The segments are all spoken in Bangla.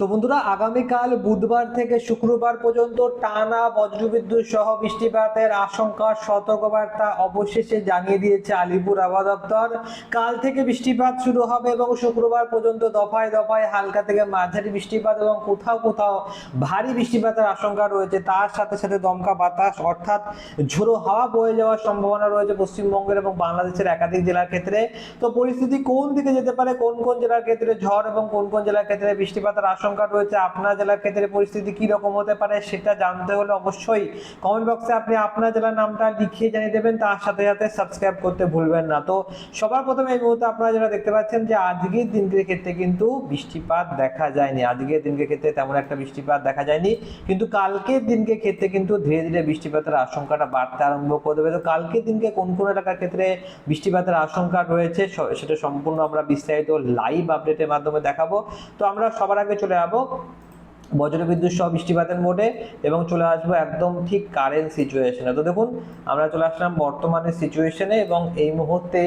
তো বন্ধুরা, আগামীকাল বুধবার থেকে শুক্রবার পর্যন্ত টানা বজ্রবিদ্যুৎ সহ বৃষ্টিপাতের আশঙ্কা সতর্কবার্তা অবশেষে জানিয়ে দিয়েছে আলিপুর আবহাওয়া দপ্তর। কাল থেকে বৃষ্টিপাত শুরু হবে এবং শুক্রবার পর্যন্ত দফায় দফায় হালকা থেকে মাঝারি বৃষ্টিপাত এবং কোথাও কোথাও ভারী বৃষ্টিপাতের আশঙ্কা রয়েছে। তার সাথে সাথে দমকা বাতাস অর্থাৎ ঝোড়ো হাওয়া বয়ে যাওয়ার সম্ভাবনা রয়েছে পশ্চিমবঙ্গের এবং বাংলাদেশের একাধিক জেলার ক্ষেত্রে। তো পরিস্থিতি কোন দিকে যেতে পারে? কোন কোন জেলার ক্ষেত্রে ঝড় এবং কোন কোন জেলার ক্ষেত্রে বৃষ্টিপাতের আশঙ্কা রয়েছে আপনার জেলার ক্ষেত্রে পরিস্থিতি কি রকম হতে পারে সেটা জানতে হলে অবশ্যই কমেন্ট বক্সে আপনি আপনার জেলার নামটা লিখিয়ে জানিয়ে দেবেন, তার সাথে সাথে সাবস্ক্রাইব করতে ভুলবেন না। তো সবার প্রথমে এই মুহূর্তে আপনারা যারা দেখতে পাচ্ছেন যে আজকের দিনকে ক্ষেত্রে কিন্তু বৃষ্টিপাত দেখা যায়নি। আজকের দিনকে ক্ষেত্রে তেমন একটা বৃষ্টিপাত দেখা যায়নি, কিন্তু কালকের দিনকে ক্ষেত্রে কিন্তু ধীরে ধীরে বৃষ্টিপাতের আশঙ্কাটা বাড়তে আরম্ভ করে দেবে। তো কালকের দিনকে কোন কোন এলাকার ক্ষেত্রে বৃষ্টিপাতের আশঙ্কা রয়েছে সেটা সম্পূর্ণ আমরা বিস্তারিত লাইভ আপডেটের মাধ্যমে দেখাবো। তো আমরা সবার আগে চলে যাব বজ্রবিদ্যুৎ সহ বৃষ্টিপাতের মোডে এবং চলে আসব একদম ঠিক কারেন্ট সিচুয়েশনে তো দেখুন, আমরা চলে আসলাম বর্তমানের সিচুয়েশনে এবং এই মুহূর্তে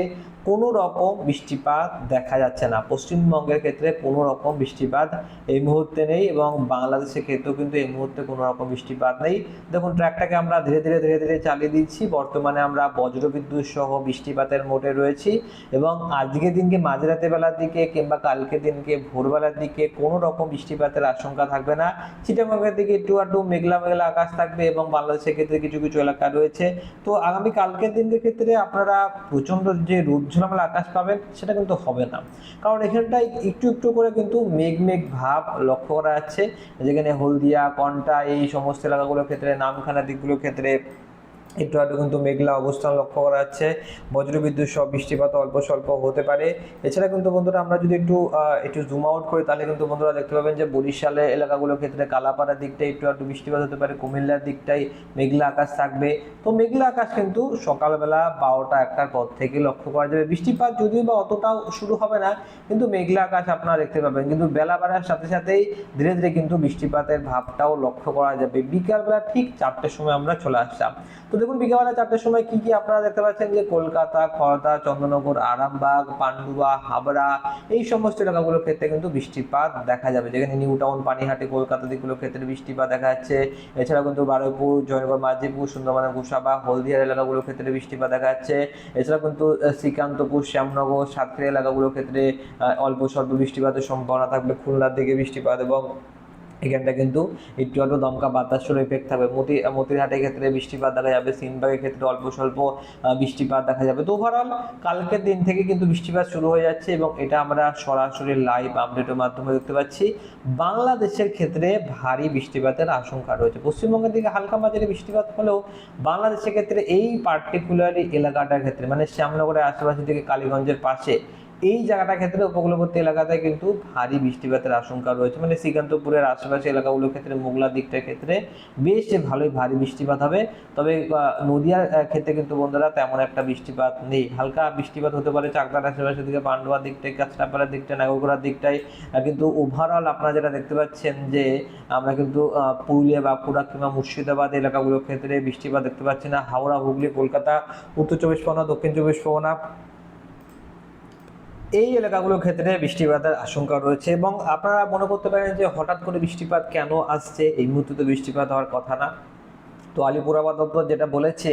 কোনো রকম বৃষ্টিপাত দেখা যাচ্ছে না। পশ্চিমবঙ্গের ক্ষেত্রে কোনো রকম বৃষ্টিপাত এই মুহূর্তে নেই এবং বাংলাদেশের ক্ষেত্রেও কিন্তু এই মুহূর্তে কোনো রকম বৃষ্টিপাত নেই। দেখুন, ট্র্যাকটাকে আমরা ধীরে ধীরে ধীরে ধীরে চালিয়ে দিচ্ছি। বর্তমানে আমরা বজ্রবিদ্যুৎ সহ বৃষ্টিপাতের মোটে রয়েছি এবং আজকের দিনকে মাঝরাতে বেলার দিকে কিংবা কালকের দিনকে ভোরবেলার দিকে কোনো রকম বৃষ্টিপাতের আশঙ্কা থাকবে না। চিটাগংয়ের দিকে একটু আধটু মেঘলা মেঘলা আকাশ থাকবে এবং বাংলাদেশের ক্ষেত্রে কিছু কিছু এলাকা রয়েছে। তো আগামী কালকের দিনের ক্ষেত্রে আপনারা প্রচণ্ড যে রোদ ঝোলামেলা আকাশ পাবেন, সেটা কিন্তু হবে না। কারণ এখানটায় একটু একটু করে কিন্তু মেঘ মেঘ ভাব লক্ষ্য করা যাচ্ছে। যেখানে হলদিয়া, কন্টা এই সমস্ত এলাকাগুলোর ক্ষেত্রে, নামখানা দিকগুলোর ক্ষেত্রে একটু আধটু কিন্তু মেঘলা অবস্থান লক্ষ্য করা যাচ্ছে। বজ্রবিদ্যুৎ সব বৃষ্টিপাত অল্প স্বল্প হতে পারে। এছাড়া কিন্তু বন্ধুরা আমরা যদি একটু একটু জুম আউট করি, তাহলে কিন্তু বন্ধুরা দেখতে পাবেন যে বরিশালের এলাকাগুলোর ক্ষেত্রে কালাপাড়ার দিকটাই একটু আধটু বৃষ্টিপাত হতে পারে, কুমিল্লার দিকটাই মেঘলা আকাশ থাকবে। তো মেঘলা আকাশ কিন্তু সকালবেলা বারোটা একটার পর থেকে লক্ষ্য করা যাবে। বৃষ্টিপাত যদিও বা অতটাও শুরু হবে না, কিন্তু মেঘলা আকাশ আপনারা দেখতে পাবেন। কিন্তু বেলা বাড়ার সাথে সাথেই ধীরে ধীরে কিন্তু বৃষ্টিপাতের ভাবটাও লক্ষ্য করা যাবে। বিকালবেলা ঠিক চারটের সময় আমরা চলে আসলাম। তো দেখুন বিকালবেলা চারটের সময় কি কি আপনারা দেখতে পাচ্ছেন যে কলকাতা খড়দা চন্দ্রনগর, আরামবাগ, পান্ডুয়া, হাবড়া, এই সমস্ত এলাকাগুলোর ক্ষেত্রে কিন্তু বৃষ্টিপাত দেখা যাবে। যেখানে নিউ টাউন, পানিহাটি, কলকাতা দিকগুলোর ক্ষেত্রে বৃষ্টিপাত দেখা যাচ্ছে। এছাড়া কিন্তু বারুইপুর, জয়নগর, মাঝিপুর সুন্দরবনের গোসাবা হলদিয়ার এলাকাগুলোর ক্ষেত্রে বৃষ্টিপাত দেখা যাচ্ছে। এছাড়া কিন্তু শ্রীকান্তপুর, শ্যামনগর, সাতক্ষীরা এলাকাগুলোর ক্ষেত্রে অল্প স্বল্প বৃষ্টিপাতের সম্ভাবনা থাকবে। খুলনার দিকে বৃষ্টিপাত এবং এখানটা কিন্তু একটু আধটু দমকা বাতাসের এফেক্ট থাকবে। মতি মতিরহাটের ক্ষেত্রে বৃষ্টিপাত দেখা যাবে সিনবাগের ক্ষেত্রে অল্প স্বল্প বৃষ্টিপাত দেখা যাবে। তো ওভারঅল কালকের দিন থেকে কিন্তু বৃষ্টিপাত শুরু হয়ে যাচ্ছে এবং এটা আমরা সরাসরি লাইভ আপডেটের মাধ্যমে দেখতে পাচ্ছি। বাংলাদেশের ক্ষেত্রে ভারী বৃষ্টিপাতের আশঙ্কা রয়েছে। পশ্চিমবঙ্গের দিকে হালকা মাঝারি বৃষ্টিপাত হলেও বাংলাদেশের ক্ষেত্রে এই পার্টিকুলারলি এলাকাটার ক্ষেত্রে মানে শ্যামনগরের আশেপাশে থেকে কালীগঞ্জের পাশে এই জায়গাটার ক্ষেত্রে উপকূলবর্তী এলাকাতে কিন্তু ভারী বৃষ্টিপাতের আশঙ্কা রয়েছে। মানে শ্রীকান্তপুরের আশেপাশে এলাকাগুলোর ক্ষেত্রে মোগলা দিকটার ক্ষেত্রে বেশ ভালোই ভারী বৃষ্টিপাত হবে। তবে নদিয়ার ক্ষেত্রে কিন্তু বন্ধুরা তেমন একটা বৃষ্টিপাত নেই। হালকা বৃষ্টিপাত হতে পারে চাকদার আশেপাশের দিকে, পান্ডুয়ার দিকটায় কাছড়াপাড়ার দিকটায় নাগরগোড়ার দিকটায়। কিন্তু ওভারঅল আপনারা যেটা দেখতে পাচ্ছেন যে আমরা কিন্তু পুরুলিয়া বাঁকুড়া কিংবা মুর্শিদাবাদ এলাকাগুলোর ক্ষেত্রে বৃষ্টিপাত দেখতে পাচ্ছি না। হাওড়া, হুগলি, কলকাতা, উত্তর চব্বিশ পরগনা, দক্ষিণ চব্বিশ পরগনা এই এলাকাগুলোর ক্ষেত্রে বৃষ্টিপাতের আশঙ্কা রয়েছে এবং আপনারা মনে করতে পারেন যে হঠাৎ করে বৃষ্টিপাত কেন আসছে? এই মুহূর্তে তো বৃষ্টিপাত হওয়ার কথা না। তো আলিপুর দপ্তর যেটা বলেছে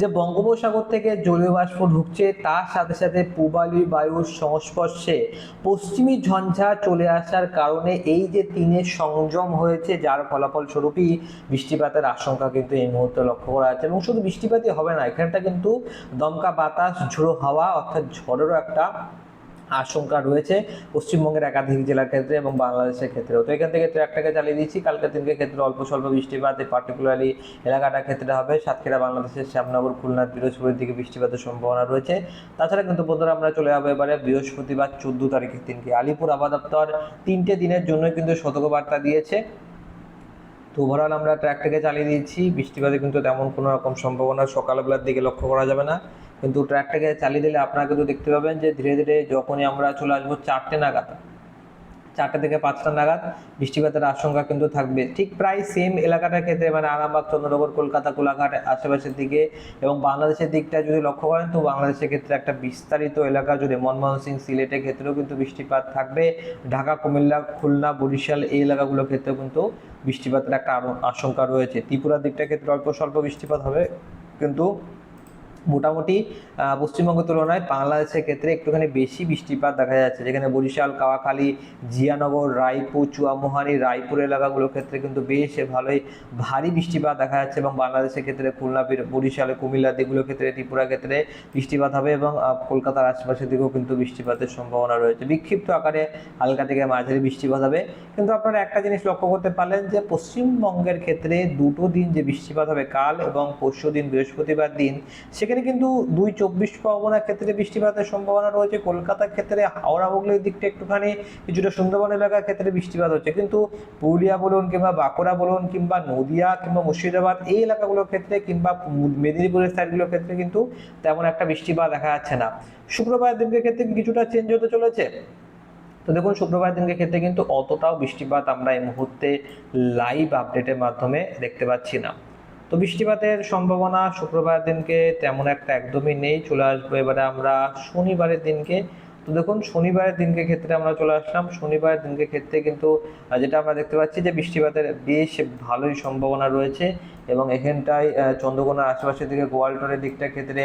যে বঙ্গোপসাগর থেকে জলীয় বাষ্প ঢুকছে, তার সাথে সাথে পূবালি বায়ুর সংস্পর্শে পশ্চিমী ঝঞ্ঝা চলে আসার কারণে এই যে তিনের সংযম হয়েছে, যার ফলাফল স্বরূপই বৃষ্টিপাতের আশঙ্কা কিন্তু এই মুহূর্তে লক্ষ্য করা যাচ্ছে এবং শুধু বৃষ্টিপাতই হবে না, এখানটা কিন্তু দমকা বাতাস, ঝোড়ো হাওয়া অর্থাৎ ঝড়েরও একটা আশঙ্কা রয়েছে পশ্চিমবঙ্গের একাধিক জেলার ক্ষেত্রে এবং বাংলাদেশের ক্ষেত্রেও। তো এখান থেকে ট্র্যাকটাকে চালিয়ে দিচ্ছি। কালকের দিনকে ক্ষেত্রে অল্প স্বল্প বৃষ্টিপাত পার্টিকুলারলি এলাকাটার ক্ষেত্রে হবে। সাতক্ষীরা, বাংলাদেশের শ্যামনগর খুলনার পিরোজপুরের দিকে বৃষ্টিপাতের সম্ভাবনা রয়েছে। তাছাড়া কিন্তু বন্ধুরা, আমরা চলে যাব এবারে বৃহস্পতিবার চোদ্দ তারিখের দিনকে। আলিপুর আবহাওয়া দপ্তর তিনটে দিনের জন্য কিন্তু সতর্কবার্তা দিয়েছে। তো ওভারঅল আমরা ট্র্যাকটাকে চালিয়ে দিয়েছি বৃষ্টিপাতে কিন্তু তেমন কোনো রকম সম্ভাবনা সকালবেলার দিকে লক্ষ্য করা যাবে না। কিন্তু ট্র্যাকটাকে চালিয়ে দিলে আপনারা কিন্তু দেখতে পাবেন যে ধীরে ধীরে যখনই আমরা চলে আসব চারটে নাগাদ, চারটে থেকে পাঁচটা নাগাদ বৃষ্টিপাতের আশঙ্কা কিন্তু থাকবে। ঠিক প্রায় সেম এলাকাটার ক্ষেত্রে মানে আরামবাগ, চন্দ্রনগর, কলকাতা, কোলাঘাট আশেপাশের দিকে এবং বাংলাদেশের দিকটা যদি লক্ষ্য করেন তো বাংলাদেশের ক্ষেত্রে একটা বিস্তারিত এলাকা জুড়ে মনমোহন সিং সিলেটের ক্ষেত্রেও কিন্তু বৃষ্টিপাত থাকবে। ঢাকা, কুমিল্লা, খুলনা, বরিশাল এই এলাকাগুলোর ক্ষেত্রেও কিন্তু বৃষ্টিপাতের একটা আশঙ্কা রয়েছে। ত্রিপুরার দিকটার ক্ষেত্রে অল্প স্বল্প বৃষ্টিপাত হবে কিন্তু মোটামুটি পশ্চিমবঙ্গের তুলনায় বাংলাদেশের ক্ষেত্রে একটুখানি বেশি বৃষ্টিপাত দেখা যাচ্ছে। যেখানে বরিশাল, কাওয়াখালী, জিয়ানগর, রায়পুর চুয়ামোহানি রায়পুর এলাকাগুলোর ক্ষেত্রে কিন্তু বেশ ভালোই ভারী বৃষ্টিপাত দেখা যাচ্ছে এবং বাংলাদেশের ক্ষেত্রে খুলনা বরিশালে কুমিল্লা দিকগুলোর ক্ষেত্রে ত্রিপুরা ক্ষেত্রে বৃষ্টিপাত হবে এবং কলকাতার আশেপাশের দিকেও কিন্তু বৃষ্টিপাতের সম্ভাবনা রয়েছে। বিক্ষিপ্ত আকারে হালকা থেকে মাঝারি বৃষ্টিপাত হবে। কিন্তু আপনারা একটা জিনিস লক্ষ্য করতে পারলেন যে, পশ্চিমবঙ্গের ক্ষেত্রে দুটো দিন যে বৃষ্টিপাত হবে, কাল এবং পরশু দিন বৃহস্পতিবার দিন, সেখানে কিন্তু দুই চব্বিশ পরগনার ক্ষেত্রে বৃষ্টিপাতের সম্ভাবনা রয়েছে। কলকাতার ক্ষেত্রে হাওড়া হুগলির দিকটা একটুখানি কিছুটা সুন্দরবন এলাকার ক্ষেত্রে বৃষ্টিপাত হচ্ছে। কিন্তু পুরুলিয়া বলুন কিংবা বাঁকুড়া বলুন কিংবা নদিয়া কিংবা মুর্শিদাবাদ এই এলাকাগুলোর ক্ষেত্রে কিংবা মেদিনীপুরের সাইডগুলোর ক্ষেত্রে কিন্তু তেমন একটা বৃষ্টিপাত দেখা যাচ্ছে না। শুক্রবার দিনকে ক্ষেত্রে কিছুটা চেঞ্জ হতে চলেছে? তো দেখুন শুক্রবার দিনকে ক্ষেত্রে কিন্তু অতটাও বৃষ্টিপাত আমরা এই মুহূর্তে লাইভ আপডেটের মাধ্যমে দেখতে পাচ্ছি না। তো বৃষ্টিপাতের সম্ভাবনা শুক্রবার দিনকে তেমন একটা একদমই নেই, চলে আসব এবারে আমরা শনিবারের দিনকে। তো দেখুন, শনিবারের দিনকে ক্ষেত্রে আমরা চলে আসলাম। শনিবারের দিনকে ক্ষেত্রে কিন্তু যেটা আমরা দেখতে পাচ্ছি যে বৃষ্টিপাতের বেশ ভালোই সম্ভাবনা রয়েছে এবং এখানটায় চন্দ্রকোনার আশেপাশের দিকে গোয়ালটরের দিকটা ক্ষেত্রে,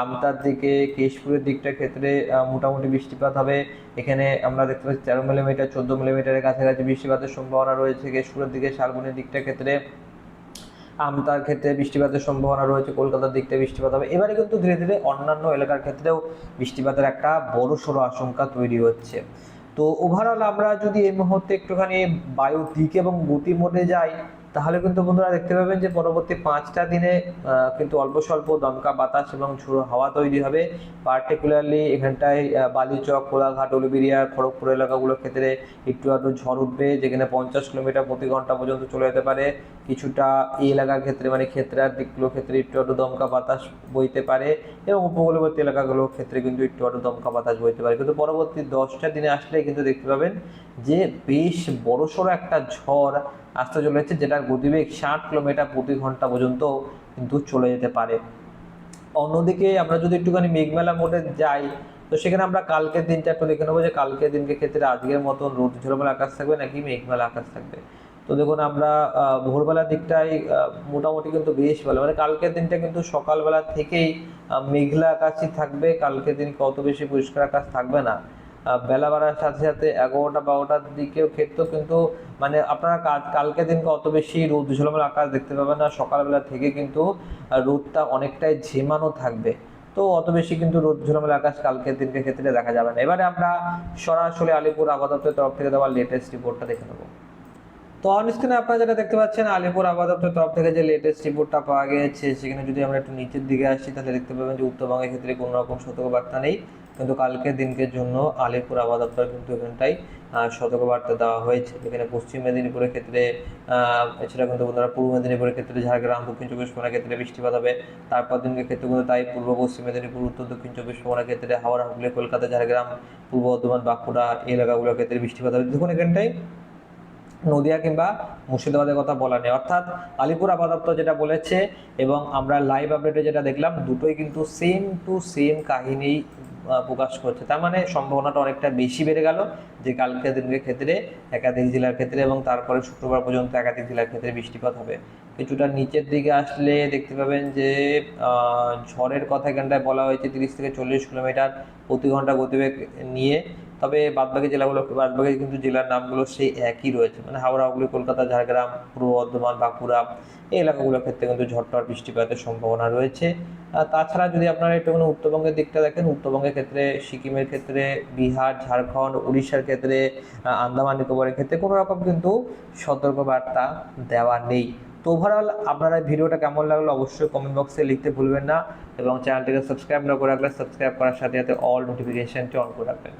আমতার দিকে, কেশপুরের দিকটার ক্ষেত্রে মোটামুটি বৃষ্টিপাত হবে। এখানে আমরা দেখতে পাচ্ছি তেরো মিলিমিটার, চোদ্দ মিলিমিটারের কাছাকাছি বৃষ্টিপাতের সম্ভাবনা রয়েছে। কেশপুরের দিকে, শালবনের দিকটার ক্ষেত্রে আমতার ক্ষেত্রে বৃষ্টিপাতের সম্ভাবনা রয়েছে, কলকাতার দিকটা বৃষ্টিপাত হবে। এবারে কিন্তু ধীরে ধীরে অন্যান্য এলাকার ক্ষেত্রেও বৃষ্টিপাতের একটা বড় সড়ো আশঙ্কা তৈরি হচ্ছে। তো ওভারঅল আমরা যদি এই মুহূর্তে একটুখানি বায়ুর দিক এবং গতি মোডে যাই তাহলে কিন্তু বন্ধুরা দেখতে পাবেন যে পরবর্তী পাঁচটা দিনে কিন্তু অল্প স্বল্প দমকা বাতাস এবং ঝোড়ো হাওয়া তৈরি হবে। পার্টিকুলারলি এখানটায় বালিচক, কোলাঘাট উলুবেরিয়া খড়গপুর এলাকাগুলোর ক্ষেত্রে একটু আধটু ঝড় উঠবে, যেখানে পঞ্চাশ কিলোমিটার প্রতি ঘণ্টা পর্যন্ত চলে যেতে পারে। কিছুটা এই এলাকার ক্ষেত্রে মানে ক্ষেত্রার দিকগুলোর ক্ষেত্রে একটু আধটু দমকা বাতাস বইতে পারে এবং উপকূলবর্তী এলাকাগুলোর ক্ষেত্রে কিন্তু একটু আধটু দমকা বাতাস বইতে পারে। কিন্তু পরবর্তী দশটা দিনে আসলে কিন্তু দেখতে পাবেন যে বেশ বড়সড় একটা ঝড় আসতে চলেছে যেটার গতিবেগ ষাট কিলোমিটার প্রতি ঘণ্টা পর্যন্ত কিন্তু চলে যেতে পারে। অন্যদিকে আমরা যদি একটুখানি মেঘমেলা মোডে যাই, তো সেখানে আমরা কালকের দিনটা একটু দেখে নেব যে কালকের দিনকে ক্ষেত্রে আজকের মতন রোদ ঝলমেলা আকাশ থাকবে নাকি মেঘমেলা আকাশ থাকবে। তো দেখুন আমরা ভোরবেলার দিকটাই মোটামুটি কিন্তু বেশ ভালো। মানে কালকের দিনটা কিন্তু সকালবেলা থেকেই মেঘলা আকাশই থাকবে, কালকের দিন কত বেশি পরিষ্কার আকাশ থাকবে না। বেলা বাড়ার সাথে সাথে এগারোটা বারোটার দিকেও ক্ষেত্রেও কিন্তু মানে আপনারা কাল- কালকে দিনকে অত বেশি রোদ ঝলমেলা আকাশ দেখতে পাবেন না। সকালবেলা থেকে কিন্তু রোদটা অনেকটাই ঝিমানো থাকবে। তো অত বেশি কিন্তু রোদ ঝলমেলা আকাশ কালকের দিনকে ক্ষেত্রে দেখা যাবে না। এবারে আমরা সরাসরি আলিপুর আবহাওয়া তরফ থেকে দেওয়া লেটেস্ট রিপোর্টটা দেখে নেব। তো অন স্ক্রিনে আপনারা যেটা দেখতে পাচ্ছেন, আলিপুর আবহাওয়া তরফ থেকে যে লেটেস্ট রিপোর্টটা পাওয়া গেছে সেখানে যদি আমরা একটু নিচের দিকে আসি, তাহলে দেখতে পাবেন যে উত্তরবঙ্গের ক্ষেত্রে কোনো রকম সতর্কবার্তা নেই। কিন্তু কালকে দিনকের জন্য আলিপুর আবাদ দপ্তর কিন্তু এখানটাই সতর্কবার্তা দেওয়া হয়েছে। এখানে পশ্চিম মেদিনীপুরের ক্ষেত্রে এছাড়া কিন্তু বন্ধুরা পূর্ব মেদিনীপুরের ক্ষেত্রে ঝাড়গ্রাম, দক্ষিণ চব্বিশ পরগনার ক্ষেত্রে বৃষ্টিপাত হবে। তারপর দিনকে ক্ষেত্রে কিন্তু তাই পূর্ব পশ্চিম মেদিনীপুর, উত্তর দক্ষিণ চব্বিশ পরগনার ক্ষেত্রে হাওড়া, হুগলি, কলকাতা, ঝাড়গ্রাম, পূর্ব বর্ধমান, বাঁকুড়া এই এলাকাগুলোর ক্ষেত্রে বৃষ্টিপাত হবে। দেখুন এখানটায় নদিয়া কিংবা মুর্শিদাবাদের কথা বলা নেই। অর্থাৎ আলিপুর দপ্তর যেটা বলেছে এবং আমরা লাইভ আপডেটে যেটা দেখলাম, দুটোই কিন্তু সেম টু সেম কাহিনী প্রকাশ করছে। তার মানে সম্ভাবনাটা অনেকটা বেশি বেড়ে গেল যে কালকে দিনের ক্ষেত্রে একাধিক জেলার ক্ষেত্রে এবং তারপরে শুক্রবার পর্যন্ত একাধিক জেলার ক্ষেত্রে বৃষ্টিপাত হবে। কিছুটা নিচের দিকে আসলে দেখতে পাবেন যে ঝড়ের কথা এখানটায় বলা হয়েছে তিরিশ থেকে চল্লিশ কিলোমিটার প্রতি ঘণ্টা গতিবেগ নিয়ে। তবে বাদবাকি জেলাগুলো, বাদবাকি কিন্তু জেলার নামগুলো সেই একই রয়েছে। মানে হাওড়া, হুগলি, কলকাতা, ঝাড়গ্রাম, পূর্ব বর্ধমান, বাঁকুড়া এই এলাকাগুলোর ক্ষেত্রে কিন্তু ঝড়টর বৃষ্টিপাতের সম্ভাবনা রয়েছে। তাছাড়া যদি আপনারা একটুখানি উত্তরবঙ্গের দিকটা দেখেন, উত্তরবঙ্গের ক্ষেত্রে, সিকিমের ক্ষেত্রে, বিহার, ঝাড়খণ্ড, উড়িষ্যার ক্ষেত্রে আন্দামান, নিকোবরের ক্ষেত্রে কোনো রকম কিন্তু সতর্কবার্তা দেওয়া নেই। তো ওভারঅল আপনারা ভিডিওটা কেমন লাগল অবশ্যই কমেন্ট বক্সে লিখতে ভুলবেন না এবং চ্যানেলটিকে সাবস্ক্রাইব না করে রাখলে সাবস্ক্রাইব করার সাথে সাথে অল নোটিফিকেশনটি অন করে রাখবেন।